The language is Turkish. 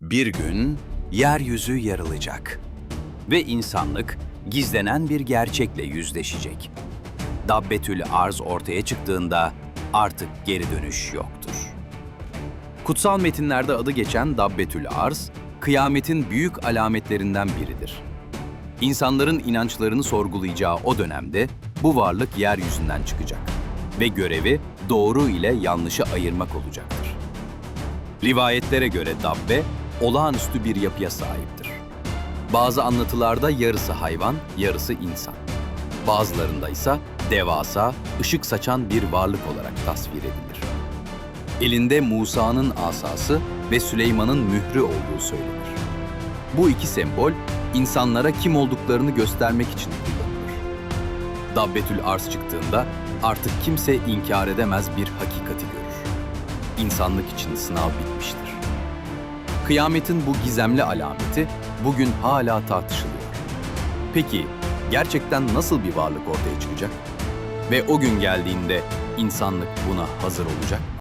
Bir gün yeryüzü yarılacak ve insanlık gizlenen bir gerçekle yüzleşecek. Dabbetül Arz ortaya çıktığında artık geri dönüş yoktur. Kutsal metinlerde adı geçen Dabbetül Arz, kıyametin büyük alametlerinden biridir. İnsanların inançlarını sorgulayacağı o dönemde bu varlık yeryüzünden çıkacak ve görevi doğru ile yanlışı ayırmak olacaktır. Rivayetlere göre Dabbe, olağanüstü bir yapıya sahiptir. Bazı anlatılarda yarısı hayvan, yarısı insan. Bazılarında ise devasa, ışık saçan bir varlık olarak tasvir edilir. Elinde Musa'nın asası ve Süleyman'ın mührü olduğu söylenir. Bu iki sembol, insanlara kim olduklarını göstermek için kullanılır. Dabbetül Arz çıktığında artık kimse inkar edemez bir hakikati görür. İnsanlık için sınav bitmiştir. Kıyametin bu gizemli alameti bugün hala tartışılıyor. Peki gerçekten nasıl bir varlık ortaya çıkacak? Ve o gün geldiğinde insanlık buna hazır olacak mı?